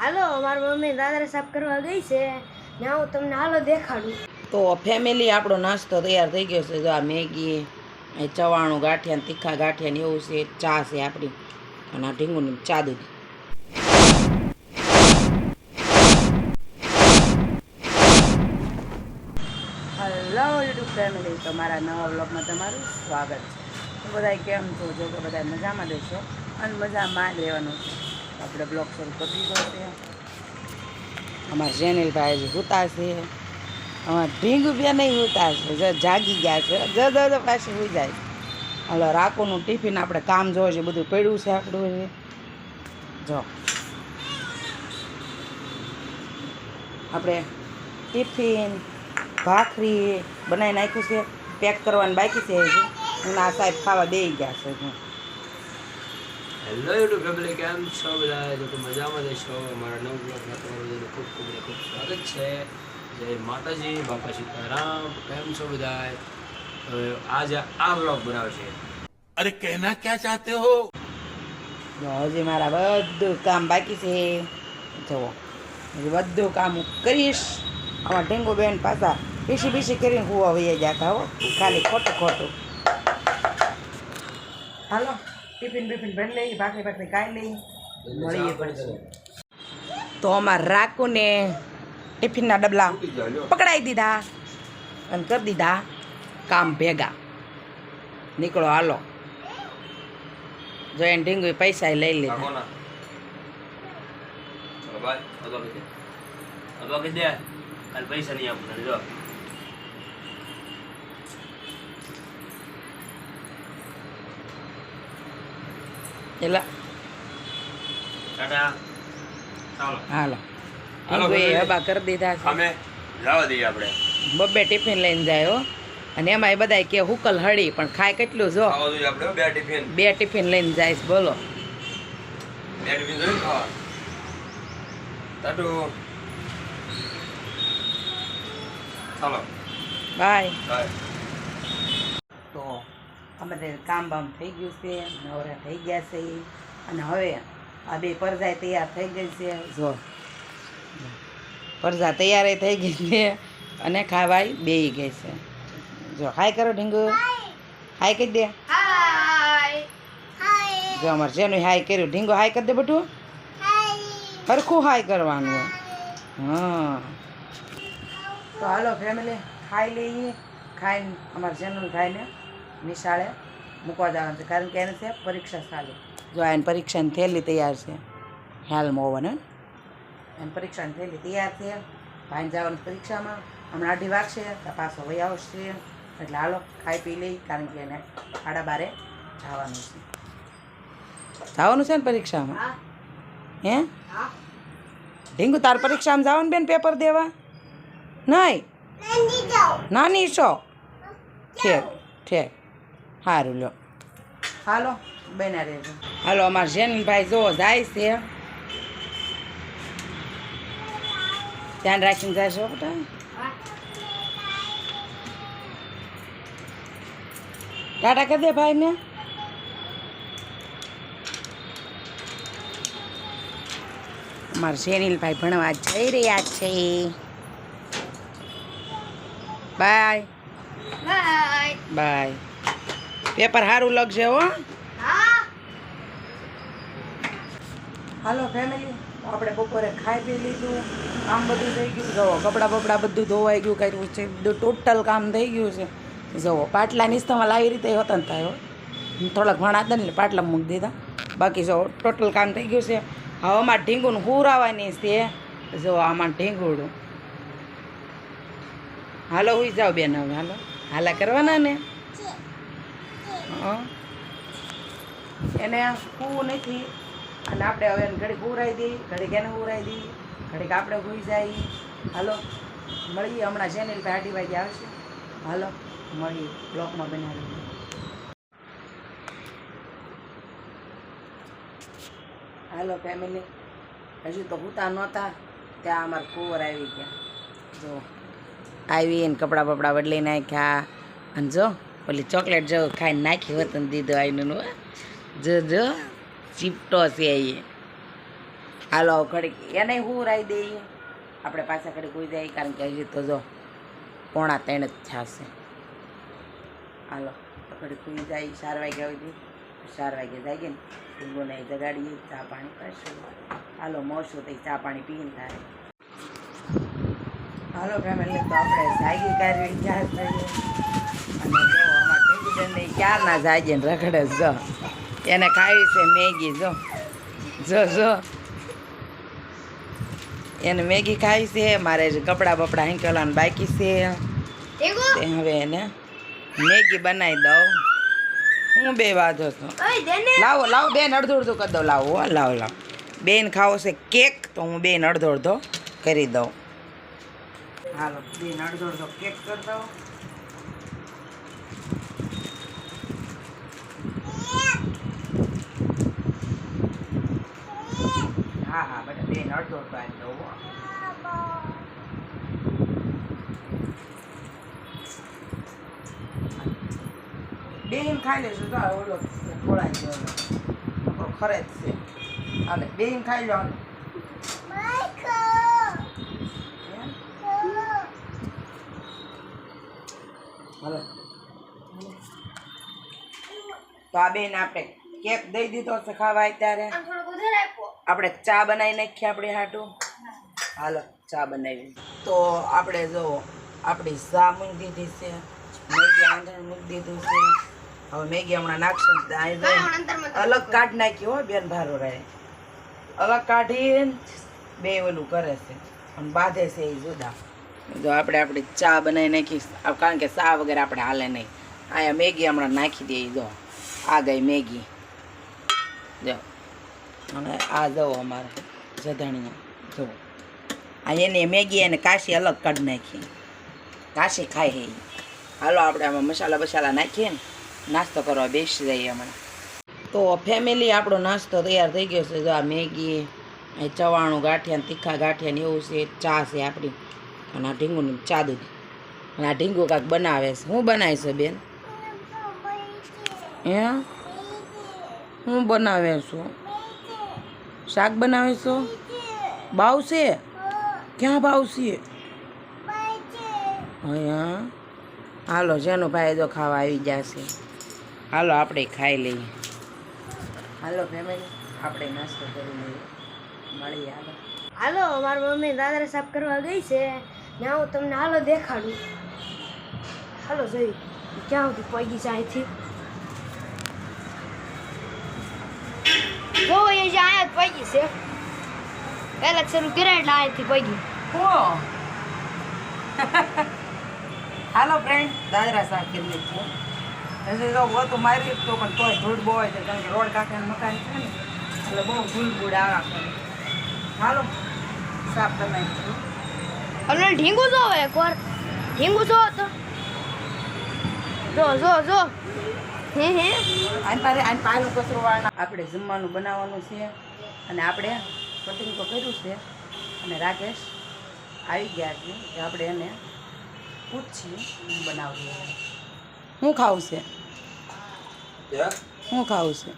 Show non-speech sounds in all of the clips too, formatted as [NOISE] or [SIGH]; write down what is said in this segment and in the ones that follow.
હાલો મારી મમ્મી દાદરા સાફ કરવા ગઈ છે. ને હું તમને હાલો દેખાડું. તો ફેમિલી આપણો નાસ્તો તૈયાર થઈ ગયો છે. જો આ મેગી એ ચવાણું ગાંઠિયા તીખા ગાંઠિયા ને એવું છે. ચા છે આપણી. અને આ ઢીંગુની ચા દૂધ. હલો યુટ્યુબ ફેમિલી તમારા નવા બ્લોગમાં તમારું સ્વાગત છે. હું બધા કેમ છો? જો કે બધા મજામાં રહેશો અને મજામાં જ રહેવાનું છે. આપણે બ્લોગ શરૂ કરી દીધો છે. અમારા જેનિલભાઈ હજી સૂતા છે. અમારા બે નહીં સૂતા છે. જ જાગી ગયા છે. જ જ પાછી સુઈ જાય હલો રાખોનું ટિફિન આપણે કામ જોવે છે બધું પડ્યું છે આપણું. જો. આપણે ટિફિન, ભાખરી બનાવી નાખ્યું છે. પેક કરવાનું બાકી છે હજી. અને આ સાહેબ ખાવા દઈ ગયા છે. હેલો યુટ્યુબ ફેમિલી કેમ છો બધા જો કે મજામાં છો. અમારા નવ બ્લોગમાં તમારું ખૂબ ખૂબ ખૂબ સ્વાગત છે. જય માતાજી બાપા સીતારામ. કેમ છો બધા હવે આજે આ બ્લોગ બનાવશે. અરે કહેના ક્યાં ચાહતે હો? હજી મારા બધું કામ બાકી છે. જુઓ બધું કામ કરીશ. આમાં ઢીંગુ બેન પાછા પીસી પીસી કરીને હું વૈયા જતા હો. ખાલી ખોટું ખોટું. હાલો. ટિફિન બિફિન ભરી લઈ ભાખરી ભાખરી ખાઈ લઈ મળીએ પછી. તો અમારે રાખુને ટિફિનના ડબલા પકડાઈ દીધા અને કરી દીધા કામ ભેગા. નીકળો હાલો. જો એને ઢીંગુ પૈસા લઈ લીધા. બાય. અદવા કીધે અદવા કીધે કાલ પૈસા નહીં આપું જો. ચાલો હાલો. હબા કરી દીધા છે જવા દઈએ આપણે બબ્બે ટિફિન લઈને જાય હો અને એમાંય બધા કે હુકલ હળી પણ ખાય કેટલું જો બે ટિફિન બે ટિફિન લઈને જાય બોલો બે ટિફિન જોઈને ખાવા ચાલો બાય બાય અમારે કામ બામ થઈ ગયું છે નવરા થઈ ગયા છે. અને હવે આ બે પરજાય તૈયાર થઈ ગઈ છે. જો. પરજા તૈયાર થઈ ગઈ છે અને ખાવાય બેય ગઈ છે. જો હાય કરો ઢીંગુ. હાય કહી દે. જો અમારે જેનું હાય કર્યું? ઢીંગો હાય કરી દે બટું સરખું હાય કરવાનું. હા. તો હાલો ફેમિલી ખાઈ લઈએ. ખાઈને અમારે જેનું ખાઈને નિશાળે મૂકવા જવાનું છે. કારણ કે એને છે પરીક્ષા ચાલુ. જો આ એને પરીક્ષાની થેલી તૈયાર છે હેલ્મ ઓવન હે એને પરીક્ષાની થેલી તૈયાર છે. ભાઈને જવાનું પરીક્ષામાં. હમણાં અઢી વાગશે તો પાછો વહી આવશે. એટલે હાલો ખાઈ પી લઈ કારણ કે એને સાડા બારે જવાનું છે. જવાનું છે ને પરીક્ષામાં? હા. હે? હા. ઢીંગુ તાર પરીક્ષામાં જવાનું બેન પેપર દેવા? નહીં? નાની છો? ઠેક ઠેક. સારું લો હાલો બેના રહેજો. હાલો અમારે જેનભાઈ જો જાય છે. ધ્યાન રાખીને જાય છો બેટા. ટાટા કરી દે ભાઈને. અમારા શેનિલભાઈ ભણવા જઈ રહ્યા છે. બાય. બાય. બાય. પેપર સારું લખશે હો. હાલો ફેમિલી આપણે બપોરે ખાઈ પી લીધું. કામ બધું થઈ ગયું. જુઓ કપડાં બપડા બધું ધોવાઈ ગયું કર્યું છે. બધું ટોટલ કામ થઈ ગયું છે. જુઓ પાટલા નિસ્તમાં લાવી રીતે હોતા થાય હો. થોડાક ભણા હતા ને પાટલા મૂકી દીધા. બાકી જો ટોટલ કામ થઈ ગયું છે. હવે અમારે ઢીંગું હુરાવાની છે. જો આમાં ઢીંગુડું હાલો હુઈ જાઓ બેન હવે હાલો. હાલા કરવાના ને? એને હું નથી. અને આપણે હવે એને ઘડીક ઉરાઈ દઈ, ઘડીક એને ઉરાઈ દઈ, ઘડીક આપણે ભૂઈ જાય. હાલો, મળીએ હમણાં ચેનલ પર અઢી વાગે આવશે હાલો, મળીએ બ્લોકમાં બનાવી હાલો ફેમિલી હજુ તો હુતા નહોતા. ત્યાં અમારા કુંવર આવી ગયા. જો, આવીને કપડાં બપડા બદલી નાખ્યા. અને જો ઓલી ચોકલેટ જો ખાઈને નાખી હોત ને દીધું આવીને જો જો, ચીપટો છે એ. હાલો ઘડીક એને હું રાઈ દઈએ આપણે પાછા ઘડી કોઈ જાય, કારણ કે હજી તો જો પોણા ત્રણ જ થશે. હાલો ઘડી કોઈ જાય, ચાર વાગ્યા સુધી. ચાર વાગે જાય ને ઢીંગોને જગાડીએ, ચા પાણી કરશું. હાલો મોશું તો ચા પાણી પીને થાય. હાલો, ફેમિલી, તો આપણે જાગી કાઢી અને જો અમારા ક્યારના ક્યાં ના ને રખડે જો. એને ખાવી છે મેગી જો. જો જો. એને મેગી ખાવી છે મારે કપડાં બપડા હિંકલાને બાકી છે. તે હવે એને મેગી બનાવી દઉં. હું બે વાંધો છો? લાવો લાવો બેન અડધો અડધો કરી દઉં. લાવો હો લાવો લાવો. બેન ખાવો છે કેક તો હું બેન અડધો અડધો કરી દઉં. હાલો બેન અડધો અડધો કેક કરી દઉં. હા હા બેટા બેન no. બેન ખાઈ લેશું તો ઓલો ખોળાઈ ગયો ખરે જ છે હાલે બેન ખાઈ લો? હાલો તો આ બેન આપણે કેક દઈ દીધો છે ખાવા અત્યારે. આપણે ચા બનાવી નાખીએ આપણે હાટું. હાલો ચા બનાવી. તો આપણે જો આપણી ચા મૂકી દીધી છે. મેગી આંધણ મૂકી દીધું છે. હવે મેગી હમણાં નાખશું અલગ કાઢ નાખ્યું હો બેન ભારો રહે. અલગ કાઢીને બે ઓલું કરે છે. અને બાંધે છે એ જુદા. જો આપણે આપણી ચા બનાવી નાખી. કારણ કે ચા વગર આપણે હાલે નહીં. અહીંયા મેગી હમણાં નાખી દઈએ જો. આ ગઈ મેગી. જો. અને આ જવો અમારે જધાણીયા જુઓ. આ એની મેગી અને કાશી અલગ કાઢી નાખી. કાશી ખાય હે. હાલો આપણે આમાં મસાલા બસાલા નાખીએ ને, નાસ્તો કરવા બેસી જઈએ હમણાં. તો ફેમિલી આપણો નાસ્તો તૈયાર થઈ ગયો છે. જો આ મેગી ચવાણું ગાંઠિયા તીખા ગાંઠિયા ને એવું છે. ચા છે આપણી. અને આ ઢીંગુની ચા દૂધ અને આ ઢીંગુ કાંક બનાવે છે. હું બનાવીશ બેન? હે? હું બનાવે છું? શાક બનાવે છો? બાવશે? ક્યાં બાવશે? અહીંયા? હાલો, જેનો જો ખાવા આવી જશે. હાલો, આપણે ખાઈ લઈએ. હાલો ફેમિલી આપણે નાસ્તો કરી લઈએ. મળીએ, હાલો. હાલો મારી મમ્મી દાદરા સાફ કરવા ગઈ છે. ને હું તમને હાલો દેખાડું. હાલો, જોઈ. ક્યાં સુધી પગી છે અહીંથી? જો એ જે આયા જ પગી છે. પહેલા શરૂ કર્યા એટલે આયાથી પગી હો. હાલો ફ્રેન્ડ દાદરા શાક કરી લીધું હજી તો वो तो મારી તો પણ તોય ધૂળ બહુ હોય છે કારણ કે રોડ કાંઠે મકાન છે ને એટલે બહુ ધૂળ બૂળ આવ્યા કરે હાલો સાફ નાખ્યું અને ઢીંગુ જો એક વાર. ઢીંગુ જો તો. જો જો જો. હે હે. આને પારે આને પાયલું કચરો વાળના આપણે જમવાનું બનાવવાનું છે અને આપણે કટિંગ તો કર્યું છે અને રાકેશ આવી ગયા છે કે આપણે એને પૂછીએ હું બનાવવું હું ખાવું છે? હું ખાવું છે?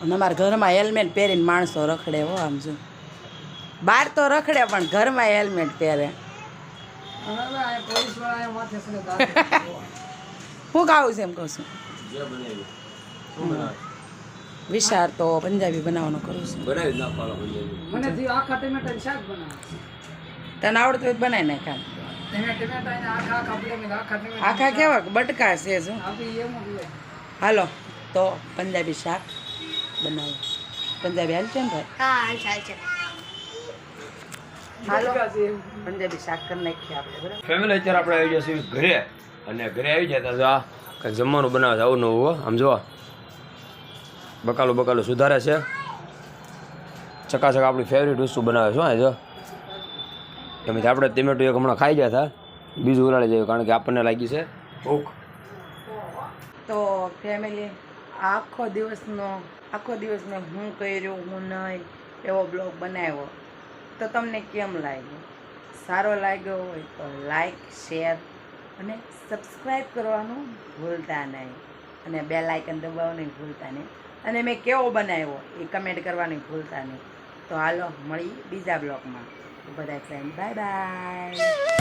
અને અમારા ઘરમાં હેલ્મેટ પહેરીને માણસો રખડે હો આમ જો. બહાર તો રખડે પણ ઘરમાં હેલ્મેટ પહેરે. [LAUGHS] શું ખાવું છે એમ કહું છું. વિશાળ તો પંજાબી બનાવવાનું કરું છું. બનાવી જ નાખવાનો પંજાબી. તને આવડતું હોય બનાવી નાખ આખા કેવા? બટકા છે શું? હાલો તો પંજાબી શાક બનાવો. પંજાબી હાલ છે ને ભાઈ? હા હાલ ચાલ છે. હાલો. પંજાબી શાક કરી નાખીએ આપણે બરાબર? ફેમિલી અત્યારે આપણે આવી જશે ઘરે. અને ઘરે આવી જાય જો આ કંઈક જમવાનું બનાવે છે, આવું નવું આમ જો બકાલું બકાલું સુધારે છે. ચકાચક આપણી ફેવરેટ વસ્તુ બનાવે છે, હો જો. એમાંથી આપણે ટમેટો એક હમણાં ખાઈ ગયા હતા બીજું ઉલાડી જાય કારણ કે આપણને લાગી છે. ભૂખ. તો ફેમિલી આખો દિવસનો આખો દિવસનો હું કર્યું, હું નહીં, એવો બ્લોગ બનાવ્યો. તો તમને કેમ લાગ્યો? સારો લાગ્યો હોય તો લાઈક શેર અને સબસ્ક્રાઈબ કરવાનું ભૂલતા નહીં. અને બે લાઇકન દબાવવાનું ભૂલતા નહીં. અને મેં કેવો બનાવ્યો એ કમેન્ટ કરવાની ભૂલતા નહીં. તો હાલો, મળી બીજા બ્લોગમાં બધા ફ્રેન્ડ બાય બાય